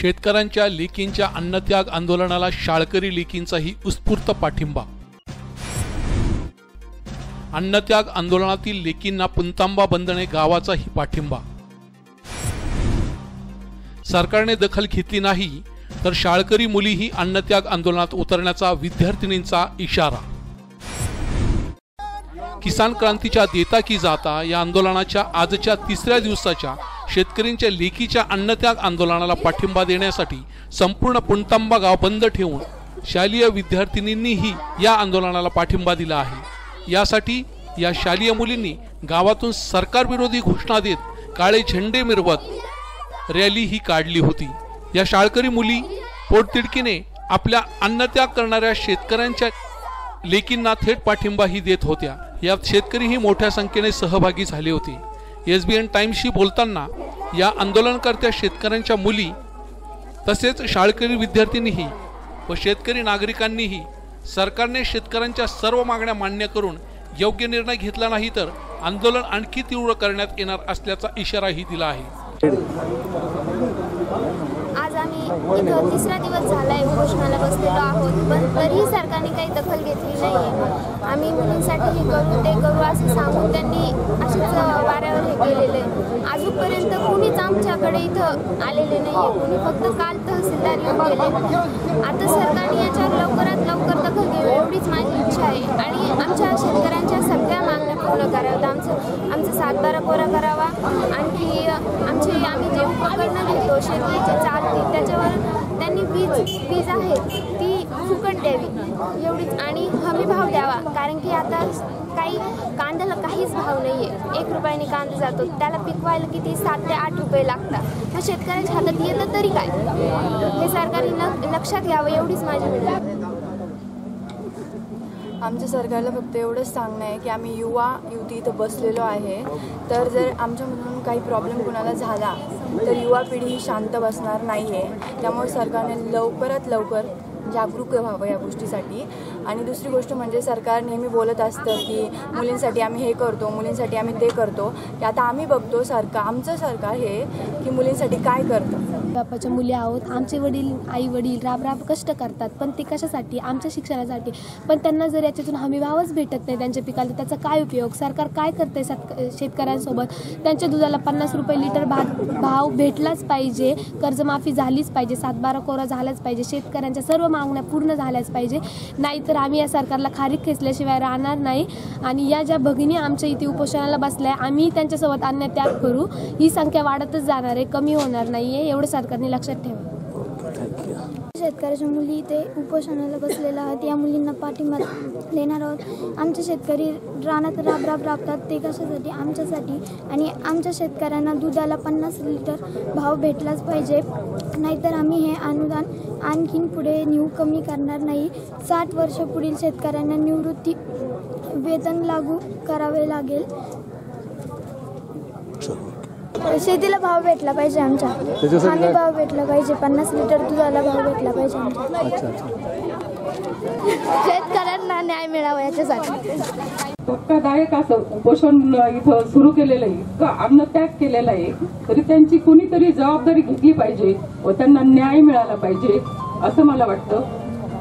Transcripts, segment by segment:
शेतकऱ्यांच्या लेकींच्या अन्नत्याग आंदोलनाला शाळकरी लेकींचाही उत्स्फूर्त पाठिंबा. अन्नत्याग आंदोलनातील लेकींना पुंतांबा बंधने गावाचाही पाठिंबा. सरकारने दखल घेतली नाही तर शाळकरी मुलीही अन्नत्याग आंदोलनात उतरण्याचा विद्यार्थिनींचा इशारा. किसान क्रांतीच्या देता की जाता या आंदोलनाच्या आजच्या तिसऱ्या दिवसाच्या शेतकऱ्यांच्या लेकीच्या अन्नत्याग आंदोलनाला पाठिंबा देण्यासाठी संपूर्ण पुणतांबा गाव बंद ठेवून शालेय विद्यार्थिनींनीही या आंदोलनाला पाठिंबा दिला आहे. यासाठी या शालेय मुलींनी गावातून सरकारविरोधी घोषणा देत काळे झेंडे मिरवत रॅली ही काढली होती. या शाळकरी मुली पोटतिडकीने आपल्या अन्नत्याग करणाऱ्या शेतकऱ्यांच्या लेकींना थेट पाठिंबाही देत होत्या. यात शेतकरीही मोठ्या संख्येने सहभागी झाले होते. एस बी एन टाइम्सशी बोलताना या आंदोलनकर्त्या शेतकऱ्यांच्या मुली तसेच शाळकरी विद्यार्थ्यांनीही व शेतकरी नागरिकांनीही सरकारने शेतकऱ्यांच्या सर्व मागण्या मान्य करून योग्य निर्णय घेतला नाही तर आंदोलन आणखी तीव्र करण्यात येणार असल्याचा इशाराही दिला आहे. इथं तिसरा दिवस झाला आहे उपोषणाला बसलेलो आहोत पण तरीही सरकारने काही दखल घेतली नाही आम्ही मुलींसाठी हे करू ते करू असं सांगून त्यांनी असेच वाऱ्यावर हे केलेलं आहे. अजूनपर्यंत कुणीच आमच्याकडे इथं आलेले नाही आहे कुणी फक्त काल तहसीलदार येऊन गेले. आता सरकारने याच्यावर लवकरात लवकर दखल घ्यावी एवढीच माझी इच्छा आहे. आणि आमच्या शेतकऱ्यांच्या सगळ्या मागण्या पूर्ण कराव्यात. आमचं आमचं सातबारा कोरा करावा. आणखी आमचे आम्ही जे उपकरणं घेतो शेतीचे चालते त्याच्यावर त्यांनी वीज वीज आहे ती फुकट द्यावी. एवढीच. आणि हमी भाव द्यावा. कारण की आता काही कांद्याला काहीच भाव नाही आहे एक रुपयाने कांदा जातो. त्याला पिकवायला किती? सात ते आठ रुपये लागतात. तर शेतकऱ्याच्या हातात येतं तरी काय? हे सरकारने लक्षात घ्यावं एवढीच माझी विनंती. आमच्या सरकारला फक्त एवढंच सांगणं आहे की आम्ही युवा युवती इथं बसलेलो आहे. तर जर आमच्यामधून काही प्रॉब्लेम कुणाला झाला तर युवा पिढी ही शांत बसणार नाही आहे त्यामुळे सरकारने लवकरात लवकर जागरूक व्हावं या गोष्टीसाठी. आणि दुसरी गोष्ट म्हणजे सरकार नेहमी बोलत असतं की मुलींसाठी आम्ही हे करतो मुलींसाठी आम्ही ते करतो. की आता आम्ही बघतो सरकार आमचं सरकार हे की मुलींसाठी काय करतं. बापाच्या मुली आहोत आमचे वडील आई वडील राब राब कष्ट करतात पण ते कशासाठी? आमच्या शिक्षणासाठी. पण त्यांना जर याच्यातून हमीभावच भेटत नाही त्यांच्या पिकाला त्याचा काय उपयोग? सरकार काय करते शेतकऱ्यांसोबत? त्यांच्या दुधाला पन्नास रुपये लिटर भात भाव भेटलाच पाहिजे कर्जमाफी झालीच पाहिजे सातबारा कोरा झालाच पाहिजे शेतकऱ्यांच्या सर्व मागण्या पूर्ण झाल्याच पाहिजे. नाहीतर आम्ही या सरकारला खारीक खेचल्याशिवाय राहणार नाही. आणि या ज्या भगिनी आमच्या इथे उपोषणाला बसल्या आम्ही त्यांच्यासोबत अन्य त्याग करू. ही संख्या वाढतच जाणार आहे कमी होणार नाही आहे एवढं सरकारने लक्षात ठेवा. शेतकऱ्याच्या मुली इथे उपोषणाला बसलेल्या आहेत. या मुलींना पाठिंबा देणार आहोत. आमचे शेतकरी रानात राब राब राबतात. ते कशासाठी? आमच्यासाठी. आणि आमच्या शेतकऱ्यांना दुधाला पन्नास लिटर भाव भेटलाच पाहिजे. नाहीतर आम्ही हे अनुदान आणखीन पुढे न्यू कमी करणार नाही. साठ वर्ष पुढील शेतकऱ्यांना निवृत्ती वेतन लागू करावे लागेल. शेतीला भाव भेटला पाहिजे आमच्या. हमी भाव भेटला पाहिजे. पन्नास लिटर दुधाला भाव भेटला पाहिजे आमच्या. शेतकऱ्यांना न्याय मिळावा याच्यासाठी. धक्कादायक असं उपोषण इथं सुरू केलेलं आहे. इतकं अन्नत्याग केलेला आहे. तरी त्यांची कुणीतरी जबाबदारी घेतली पाहिजे व त्यांना न्याय मिळाला पाहिजे असं मला वाटतं.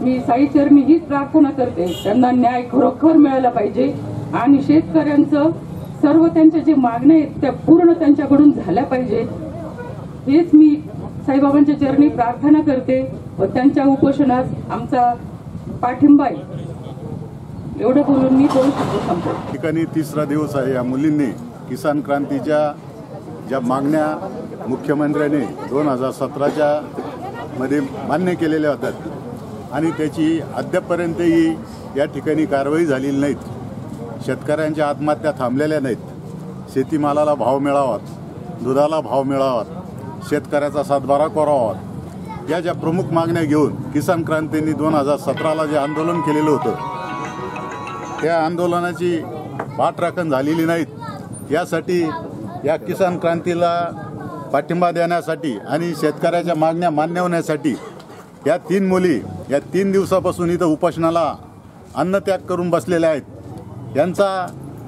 मी साईचरणी हीच प्रार्थना करते. त्यांना न्याय खरोखर मिळाला पाहिजे आणि शेतकऱ्यांचं सर्व त्यांच्या जे मागण्या आहेत त्या पूर्ण त्यांच्याकडून झाल्या पाहिजे. हेच मी साईबाबांच्या चरणी प्रार्थना करते व त्यांच्या उपोषणात आमचा पाठिंबा आहे. एवढं बोलून मी दोन शब्द संपतो ठिकाणी तिसरा दिवस आहे या मुलींनी किसान क्रांतीच्या ज्या मागण्या मुख्यमंत्र्यांनी दोन हजार सतराच्या मध्ये मान्य केलेल्या होतात आणि त्याची अद्यापपर्यंतही या ठिकाणी कारवाई झालेली नाहीत. शेतकऱ्यांच्या आत्महत्या थांबलेल्या नाहीत. शेतीमालाला भाव मिळावा दुधाला भाव मिळावा शेतकऱ्याचा सातबारा करावा या ज्या प्रमुख मागण्या घेऊन किसान क्रांतींनी दोन हजार सतराला जे आंदोलन केलेलं होतं त्या आंदोलनाची पाठराखण झालेली नाहीत. यासाठी या किसान क्रांतीला पाठिंबा देण्यासाठी आणि शेतकऱ्याच्या मागण्या मान्य होण्यासाठी या तीन मुली या तीन दिवसापासून इथं उपोषणाला अन्नत्याग करून बसलेल्या आहेत. यांचा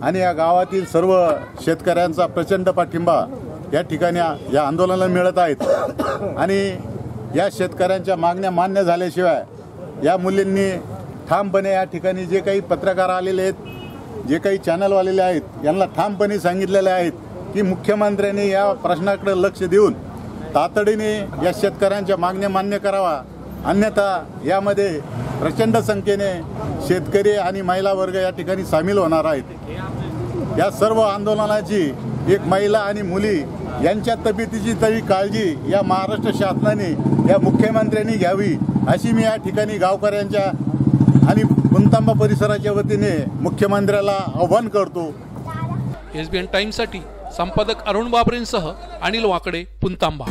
आणि या गावातील सर्व शेतकऱ्यांचा प्रचंड पाठिंबा या ठिकाणी या आंदोलनाला मिळत आहेत. आणि या शेतकऱ्यांच्या मागण्या मान्य झाल्याशिवाय या मुलींनी ठामपणे या ठिकाणी जे काही पत्रकार आलेले आहेत जे काही चॅनलवालेले आहेत यांना ठामपणे सांगितलेले आहेत की मुख्यमंत्र्यांनी या प्रश्नाकडे लक्ष देऊन तातडीने या शेतकऱ्यांच्या मागण्या मान्य करावा. अन्यथा यामध्ये प्रचंड संख्येने शेतकरी आणि महिला वर्ग या ठिकाणी सामील होणार आहेत. या सर्व आंदोलनाची एक महिला आणि मुली यांच्या तब्येतीची तरी काळजी या महाराष्ट्र शासनाने या मुख्यमंत्र्यांनी घ्यावी अशी मी या ठिकाणी गावकऱ्यांच्या आणि गुंतांबा परिसराच्या वतीने मुख्यमंत्र्याला आव्हान करतो. एस बी एन टाईमसाठी संपादक अरुण बाबरेंसह अनिल वाकडे पुंतांबा.